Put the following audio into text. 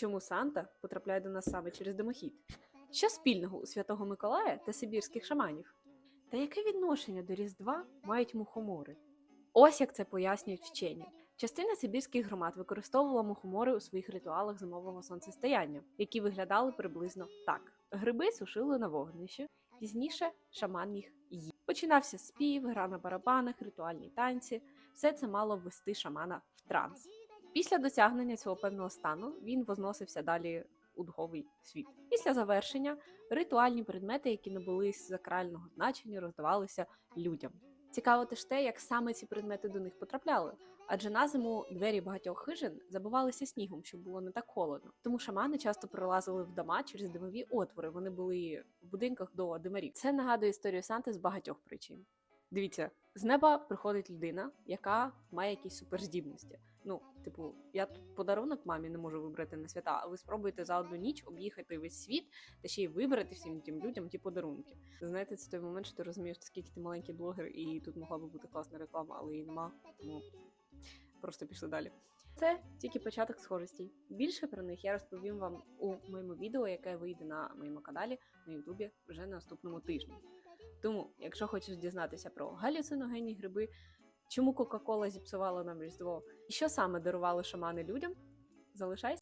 Чому Санта потрапляє до нас саме через димохід? Що спільного у Святого Миколая та сибірських шаманів? Та яке відношення до Різдва мають мухомори? Ось як це пояснюють вчені. Частина сибірських громад використовувала мухомори у своїх ритуалах зимового сонцестояння, які виглядали приблизно так: гриби сушили на вогнищі, пізніше шаман їх їв. Починався спів, гра на барабанах, ритуальні танці. Все це мало ввести шамана в транс. Після досягнення цього певного стану він возносився далі у духовий світ. Після завершення ритуальні предмети, які не були з сакрального значення, роздавалися людям. Цікаво теж те, як саме ці предмети до них потрапляли. Адже на зиму двері багатьох хижин забивалися снігом, щоб було не так холодно. Тому шамани часто пролазили в дома через димові отвори. Вони були в будинках до димарів. Це нагадує історію Санти з багатьох причин. Дивіться, з неба приходить людина, яка має якісь суперздібності. Ну, типу, я тут подарунок мамі не можу вибрати на свята, а ви спробуєте за одну ніч об'їхати весь світ та ще й вибрати всім тим людям ті подарунки. Знаєте, це той момент, що ти розумієш, скільки ти маленький блогер, і тут могла би бути класна реклама, але її нема. Тому просто пішли далі. Це тільки початок схожостей. Більше про них я розповім вам у моєму відео, яке вийде на моєму каналі на Ютубі вже на наступному тижні. Тому, якщо хочеш дізнатися про галюциногенні гриби, чому Кока-Кола зіпсувала нам Різдво і що саме дарували шамани людям, залишайся.